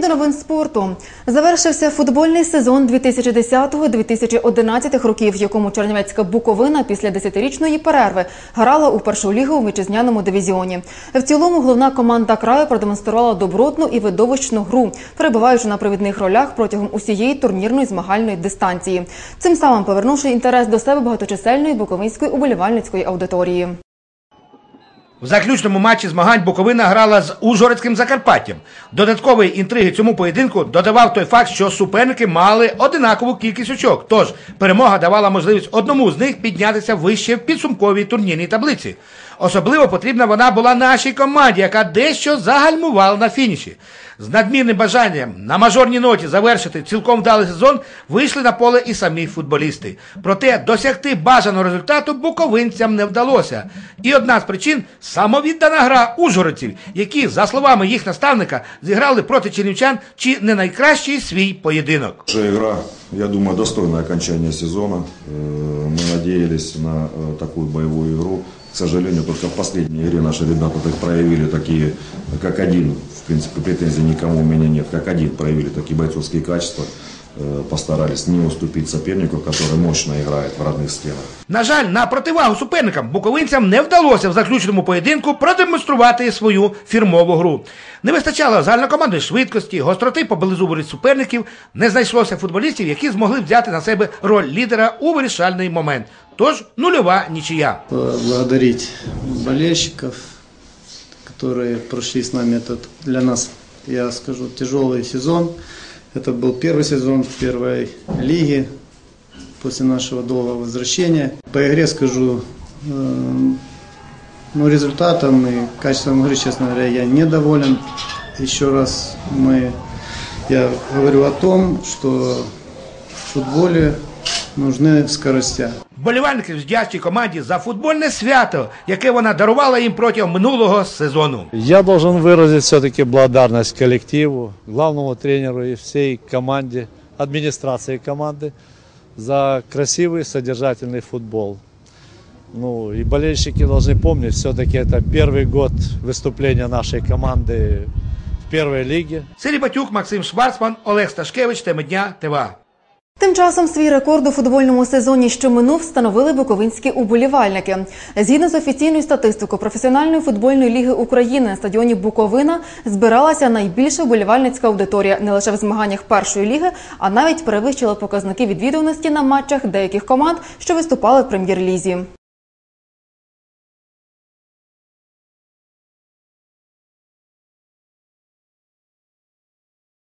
до новин спорту. Завершився футбольний сезон 2010-2011 років, в якому Чернівецька Буковина після десятирічної перерви грала у першу лігу у вітчизняному дивізіоні. В цілому головна команда краю продемонструвала добротну і видовищну гру, перебуваючи на провідних ролях протягом усієї турнірної змагальної дистанції. Цим самим повернувши інтерес до себе багаточисельної буковинської уболівальницької аудиторії. В заключному матчі змагань Буковина грала з Ужгородським Закарпаттям. Додаткової інтриги цьому поєдинку додавав той факт, що суперники мали одинакову кількість очок. Тож перемога давала можливість одному з них піднятися вище в підсумковій турнірній таблиці. Особливо потрібна вона була нашій команді, яка дещо загальмувала на фініші. З надмірним бажанням на мажорній ноті завершити цілком вдалий сезон вийшли на поле і самі футболісти. Проте досягти бажаного результату буковинцям не вдалося. І одна з причин самовіддана гра ужгородців, які, за словами їх наставника, зіграли проти чернівчан чи не найкращий свій поєдинок. Наша игра, я думаю, достойное окончание сезона. Э, Мы надеялись на э, такую боевую игру. К сожалению, только в последней игре наши ребята так проявили такие, как один. В принципе, претензий никому у меня нет. Как один проявили такие бойцовские качества. Э, Постарались не уступить сопернику, который мощно играет в родных стенах. На жаль, на противагу суперникам буковинцям не вдалося в заключному поєдинку продемонструвати свою фірмову гру. Не вистачало загальнокомандної швидкості, гостроти поблизу воріт суперників, не знайшлося футболістів, які змогли взяти на себе роль лідера у вирішальний момент. Тож нульова нічия. Благодарить болельщиков, которые прошли с нами этот, для нас, я скажу, тяжелый сезон. Это был первый сезон в первой лиге после нашего долгого возвращения. По игре скажу, э, ну, результатом и качеством игры, честно говоря, я недоволен. Еще раз мы, я говорю о том, что в футболе нужны скоростя. Вболівальники вдячні команді за футбольне свято, яке вона дарувала їм протягом минулого сезону. Я должен выразить все-таки благодарность коллективу, главному тренеру и всей команде, администрации команды за красивый, содержательный футбол. Ну и болельщики должны помнить, все-таки это первый год выступления нашей команды в первой лиге. Сергій Батюк, Максим Шварцман, Олег Сташкевич, Теми дня, ТВА. Тим часом свій рекорд у футбольному сезоні, що минув, встановили буковинські уболівальники. Згідно з офіційною статистикою професіональної футбольної ліги України на стадіоні Буковина збиралася найбільша уболівальницька аудиторія не лише в змаганнях першої ліги, а навіть перевищила показники відвідуваності на матчах деяких команд, що виступали в прем'єр-лізі.